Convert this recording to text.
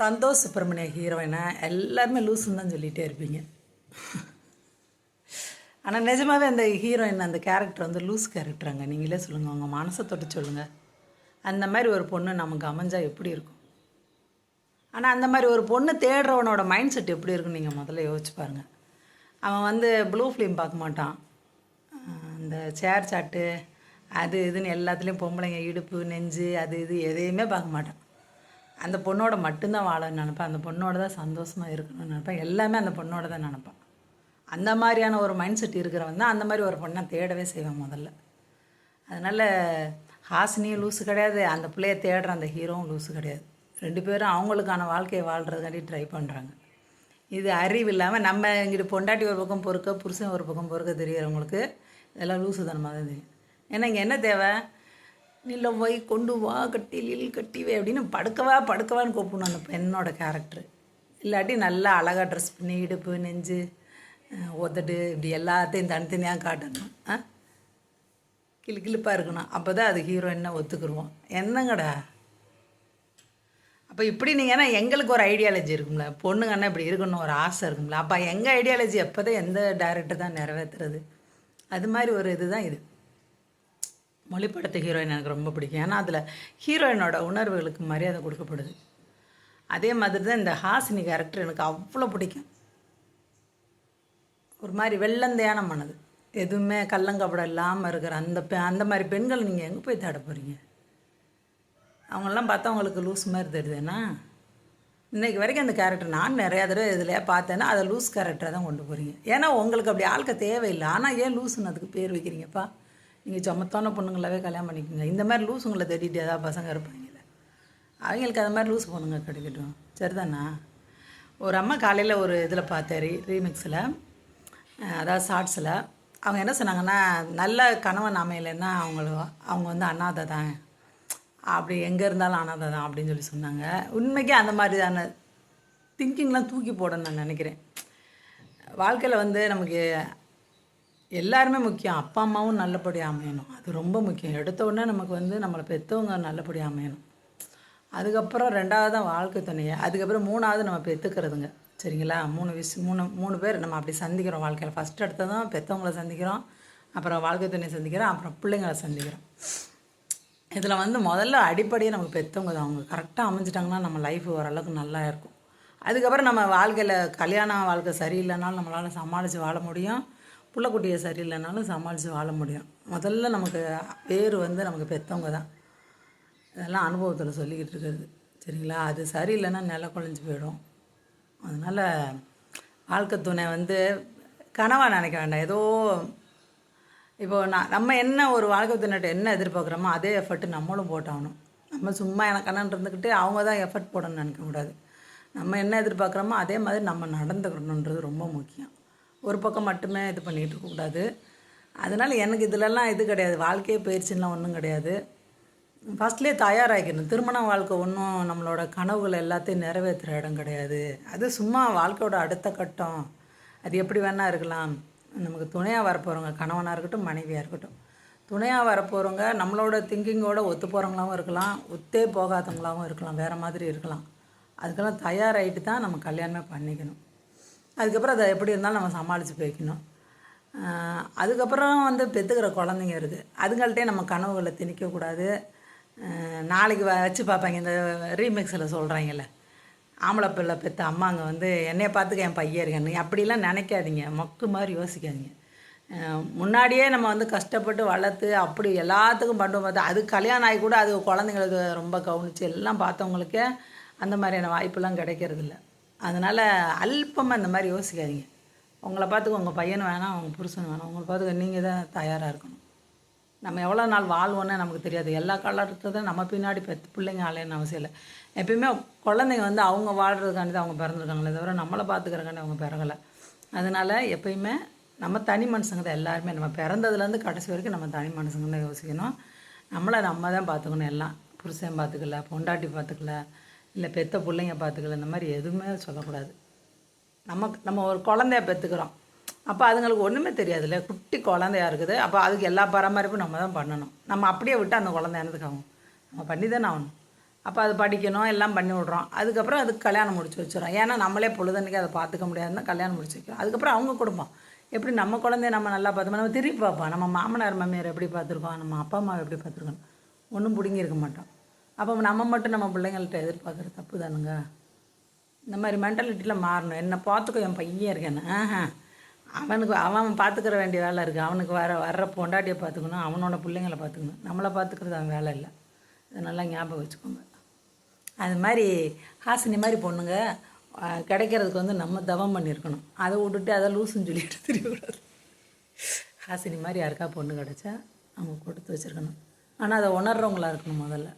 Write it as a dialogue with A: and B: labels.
A: சந்தோஷ் சுப்பிரமணிய ஹீரோயினை எல்லாருமே லூசுன்னு தான் சொல்லிகிட்டே இருப்பீங்க. ஆனால் நிஜமாகவே அந்த ஹீரோயின் அந்த கேரக்டர் வந்து லூஸ் கேரக்டருங்க நீங்களே சொல்லுங்கள் உங்கள் மனசை தொட்டு சொல்லுங்கள் அந்த மாதிரி ஒரு பொண்ணு நமக்கு அமைஞ்சால் எப்படி இருக்கும்? ஆனால் அந்த மாதிரி ஒரு பொண்ணு தேடுறவனோட மைண்ட் செட் எப்படி இருக்குன்னு நீங்கள் முதல்ல யோசிச்சு பாருங்கள் அவன் வந்து ப்ளூ ஃபிலிம் பார்க்க மாட்டான். இந்த சேர் சாட்டு அது இதுன்னு எல்லாத்துலேயும் பொம்பளைங்க இடுப்பு நெஞ்சு அது இது எதையுமே பார்க்க மாட்டான். அந்த பொண்ணோட மட்டும்தான் வாழணும்னு நினைப்பேன். அந்த பொண்ணோட தான் சந்தோஷமாக இருக்கணும்னு நினப்பேன். எல்லாமே அந்த பொண்ணோட தான் நினைப்பேன். அந்த மாதிரியான ஒரு மைண்ட் செட் இருக்கிறவன் தான் அந்த மாதிரி ஒரு பொண்ணை தேடவே செய்வேன் முதல்ல. அதனால் ஹாசினியும் லூஸு கிடையாது. அந்த பிள்ளைய தேடுற அந்த ஹீரோவும் லூஸு கிடையாது. ரெண்டு பேரும் அவங்களுக்கான வாழ்க்கையை வாழ்கிறதுக்காண்டி ட்ரை பண்ணுறாங்க இது அறிவு இல்லாமல் நம்ம இங்கிட்டு பொண்டாட்டி ஒரு பக்கம் பொறுக்க புருஷன் ஒரு பக்கம் பொறுக்க தெரியறவங்களுக்கு இதெல்லாம் லூசுதனமாக தான் தெரியும். ஏன்னா இங்கே என்ன தேவை? நிலவை போய் கொண்டு வா கட்டி லில் கட்டிவே அப்படின்னு படுக்கவா படுக்கவான்னு கூப்பிடணும் அந்த பெண்ணோட கேரக்டர் இல்லாட்டி நல்லா அழகாக ட்ரெஸ் பண்ணி இடுப்பு நெஞ்சு உதடு இப்படி எல்லாத்தையும் தனித்தனியாக காட்டணும். ஆ கிளு கிளிப்பாக இருக்கணும். அப்போ தான் அது ஹீரோயினை ஒத்துக்குருவோம். என்னங்கடா? அப்போ இப்படி நீங்கள் ஏன்னா எங்களுக்கு ஒரு ஐடியாலஜி இருக்கும்ல. பொண்ணுங்கன்னா இப்படி இருக்கணும் ஒரு ஆசை இருக்கும்ல. அப்போ எங்கள் ஐடியாலஜி எப்போ தான் எந்த டைரக்டர் தான் நிறைவேற்றுறது அது மாதிரி ஒரு இதுதான் இது. மொழிப்படத்து ஹீரோயின் எனக்கு ரொம்ப பிடிக்கும். ஏன்னா அதில் ஹீரோயினோட உணர்வுகளுக்கு மரியாதை கொடுக்கப்படுது. அதே மாதிரி தான் இந்த ஹாசினி கேரக்டர் எனக்கு அவ்வளோ பிடிக்கும். ஒரு மாதிரி வெள்ளந்தையான மனது. எதுவுமே கள்ளங்கப்படம் இல்லாமல் இருக்கிற அந்த பெ அந்த மாதிரி பெண்கள் நீங்கள் எங்கே போய் தேட போகிறீங்க அவங்களெல்லாம் பார்த்தா அவங்களுக்கு லூஸ் மாதிரி தெரியுதுன்னா இன்னைக்கு வரைக்கும் அந்த கேரக்டர் நான் நிறையா தடவை இதில் பார்த்தேன்னா அதை லூஸ் கேரக்டரை தான் கொண்டு போகிறீங்க ஏன்னா உங்களுக்கு அப்படி ஆளுக்க தேவையில்லை. ஆனால் ஏன் லூசுன்னு அதுக்கு பேர் வைக்கிறீங்கப்பா? நீங்கள் சமத்தான பொண்ணுங்களாவே கல்யாணம் பண்ணிக்கோங்க. இந்த மாதிரி லூஸுங்களை தேடிட்டு ஏதாவது பசங்க இருப்பாங்கல்ல. அவங்களுக்கு அது மாதிரி லூஸ் பொண்ணுங்க கிடைக்கட்டும். சரிதானா? ஒரு அம்மா காலையில் ஒரு இதில் பார்த்தேன் ரீ ரீமிக்ஸில் அதாவது ஷார்ட்ஸில் அவங்க என்ன சொன்னாங்கன்னா நல்ல கணவன் அமையலைன்னா அவங்கள அவங்க வந்து அனாதை தான். அப்படி எங்கே இருந்தாலும் அனாதை தான் அப்படின்னு சொல்லி சொன்னாங்க. உண்மைக்கே அந்த மாதிரியான திங்கிங்லாம் தூக்கி போடணும்னு நான் நினைக்கிறேன். வாழ்க்கையில் வந்து நமக்கு எல்லாருமே முக்கியம். அப்பா அம்மாவும் நல்லபடியாக அமையணும். அது ரொம்ப முக்கியம். எடுத்த உடனே நமக்கு வந்து நம்மளை பெற்றவங்க நல்லபடியாக அமையணும். அதுக்கப்புறம் ரெண்டாவது தான் வாழ்க்கை துணையை. அதுக்கப்புறம் மூணாவது நம்ம பெற்றுக்கிறதுங்க சரிங்களா? மூணு விஷ் மூணு மூணு பேர் நம்ம அப்படி சந்திக்கிறோம் வாழ்க்கையில். ஃபஸ்ட் எடுத்து தான் பெற்றவங்கள சந்திக்கிறோம். அப்புறம் வாழ்க்கை துணையை சந்திக்கிறோம். அப்புறம் பிள்ளைங்களை சந்திக்கிறோம். இதில் வந்து முதல்ல அடிப்படையே நமக்கு பெற்றவங்க தான். அவங்க கரெக்டாக அமைஞ்சிட்டாங்கன்னா நம்ம லைஃப் ஓரளவுக்கு நல்லா இருக்கும். அதுக்கப்புறம் நம்ம வாழ்க்கையில் கல்யாண வாழ்க்கை சரியில்லைனாலும் நம்மளால் சமாளித்து வாழ முடியும். புள்ளக்குட்டியை சரியில்லைனாலும் சமாளித்து வாழ முடியும். முதல்ல நமக்கு பேர் வந்து நமக்கு பெற்றவங்க தான். இதெல்லாம் அனுபவத்தில் சொல்லிக்கிட்டு இருக்கிறது. சரிங்களா? அது சரியில்லைன்னா நில குழஞ்சி போயிடும். அதனால் வாழ்க்கை துணை வந்து கனவாக நினைக்க வேண்டாம். ஏதோ இப்போ நான் நம்ம என்ன ஒரு வாழ்க்கை துணைகிட்ட என்ன எதிர்பார்க்குறோமோ அதே எஃபர்ட் நம்மளும் போட்டாகணும். நம்ம சும்மா எனக்கு இருந்துக்கிட்டு அவங்க தான் எஃபர்ட் போடணும்னு நினைக்கக்கூடாது. நம்ம என்ன எதிர்பார்க்குறோமோ அதே மாதிரி நம்ம நடந்துக்கணுன்றது ரொம்ப முக்கியம். ஒரு பக்கம் மட்டுமே இது பண்ணிகிட்டு இருக்கக்கூடாது அதனால் எனக்கு இதிலெல்லாம் இது கிடையாது. வாழ்க்கையே பயிற்சின்லாம் ஒன்றும் கிடையாது. ஃபஸ்ட்லேயே தயாராகிக்கணும் திருமண வாழ்க்கை ஒன்றும் நம்மளோட கனவுகள் எல்லாத்தையும் நிறைவேற்றுற இடம் கிடையாது. அது சும்மா வாழ்க்கையோட அடுத்த கட்டம். அது எப்படி வேணால் இருக்கலாம். நமக்கு துணையாக வரப்போகிறவங்க கணவனாக இருக்கட்டும் மனைவியாக இருக்கட்டும். துணையாக வரப்போகிறவங்க நம்மளோட திங்கிங்கோட ஒத்து போகிறவங்களாவும் இருக்கலாம். ஒத்தே போகாதவங்களாவும் இருக்கலாம். வேறு மாதிரி இருக்கலாம். அதுக்கெல்லாம் தயாராகிட்டு தான் நம்ம கல்யாணமே பண்ணிக்கணும். அதுக்கப்புறம் அதை எப்படி இருந்தாலும் நம்ம சமாளித்து போய்க்கணும். அதுக்கப்புறம் வந்து பெற்றுக்கிற குழந்தைங்க இருக்குது அதுங்கள்ட்டே நம்ம கனவுகளை திணிக்கக்கூடாது நாளைக்கு வ- வச்சு பார்ப்பாங்க. இந்த ரீமிக்ஸில் சொல்கிறாங்கல்ல ஆம்பளை பிள்ளை பெற்ற அம்மாங்க வந்து என்னையை பார்த்துக்க என் பையன் இருக்கேன்னு. அப்படிலாம் நினைக்காதீங்க. மொக்கு மாதிரி யோசிக்காதீங்க. முன்னாடியே நம்ம வந்து கஷ்டப்பட்டு வளர்த்து அப்படி எல்லாத்துக்கும் பண்ணும் பார்த்து அது கல்யாணம் ஆகி கூட அது குழந்தைங்களுக்கு ரொம்ப கவனித்து எல்லாம் பார்த்தவங்களுக்கே அந்த மாதிரியான வாய்ப்பெல்லாம் கிடைக்கிறதில்ல. அதனால் அல்பமாக இந்த மாதிரி யோசிக்காதீங்க. உங்களை பார்த்துக்க உங்கள் பையன் வேணாம் உங்கள் புருஷன் வேணாம். உங்களை பார்த்துக்க நீங்கள் தான் தயாராக இருக்கணும். நம்ம எவ்வளோ நாள் வாழ்வோன்னே நமக்கு தெரியாது. எல்லா காலத்துக்கும் நம்ம பின்னாடி பெற்று பிள்ளைங்க ஆலையன்னு அவசியம் இல்லை. எப்பயுமே குழந்தைங்க வந்து அவங்க வாழ்கிறதுக்காண்டி தான் அவங்க பிறந்திருக்காங்களே தவிர நம்மளை பார்த்துக்கிறக்காண்டி அவங்க பிறகலை அதனால் எப்பயுமே நம்ம தனி மனுஷங்க தான் எல்லாருமே. நம்ம பிறந்ததுலேருந்து கடைசி வரைக்கும் நம்ம தனி மனுஷங்க தான் யோசிக்கணும். நம்மளை நம்ம தான் பார்த்துக்கணும் எல்லாம். புருஷன் பார்த்துக்கல பொண்டாட்டி பார்த்துக்கல இல்லை பெத்த பிள்ளைங்க பார்த்துக்கல இந்த மாதிரி எதுவுமே சொல்லக்கூடாது. நமக்கு நம்ம ஒரு குழந்தைய பெற்றுக்கிறோம் அப்போ அதுங்களுக்கு ஒன்றுமே தெரியாதுல்ல. குட்டி குழந்தையா இருக்குது. அப்போ அதுக்கு எல்லா பராமரிப்பும் நம்ம தான் பண்ணணும். நம்ம அப்படியே விட்டு அந்த குழந்தை ஆகும்? நம்ம பண்ணி தானே ஆகணும். அப்போ அது படிக்கணும் எல்லாம் பண்ணி விட்றோம். அதுக்கப்புறம் அதுக்கு கல்யாணம் முடிச்சு வச்சிடறோம். ஏன்னா நம்மளே பொழுதன்னைக்கு அதை பார்த்துக்க முடியாதுன்னா கல்யாணம் முடிச்சு வைக்கிறோம். அதுக்கப்புறம் அவங்க குடும்பம். எப்படி நம்ம குழந்தைய நம்ம நல்லா பார்த்தோமோ நம்ம திருப்பி பார்ப்போம். நம்ம மாமனார் மாமியார் எப்படி பார்த்துருக்கோம் நம்ம அப்பா அம்மா எப்படி பார்த்துருக்கோம் ஒன்றும் பிடுங்கியிருக்க மாட்டோம். அப்போ நம்ம மட்டும் நம்ம பிள்ளைங்கள்ட்ட எதிர்பார்க்குற தப்பு தானுங்க இந்த மாதிரி மென்டாலிட்டியில் மாறணும். என்னை பார்த்துக்கோ என் பையன் இருக்கேன்னு. அவனுக்கு அவன் பார்த்துக்கிற வேண்டிய வேலை இருக்குது அவனுக்கு வர வர்ற பொண்டாட்டியை பார்த்துக்கணும். அவனோட பிள்ளைங்கள பார்த்துக்கணும். நம்மளை பார்த்துக்கிறது அவன் வேலை இல்லை. இதை நல்லா ஞாபகம் வச்சுக்கோங்க. அது மாதிரி ஹாசினி மாதிரி பொண்ணுங்க கிடைக்கிறதுக்கு வந்து நம்ம தவம் பண்ணியிருக்கணும் அதை விட்டுட்டு அதை லூசுன்னு சொல்லிட்டு தெரியக்கூடாது. ஹாசினி மாதிரி யாருக்கா பொண்ணு கிடச்சா அவங்க கொடுத்து வச்சுருக்கணும். ஆனால் அதை உணர்றவங்களா இருக்கணும் முதல்ல.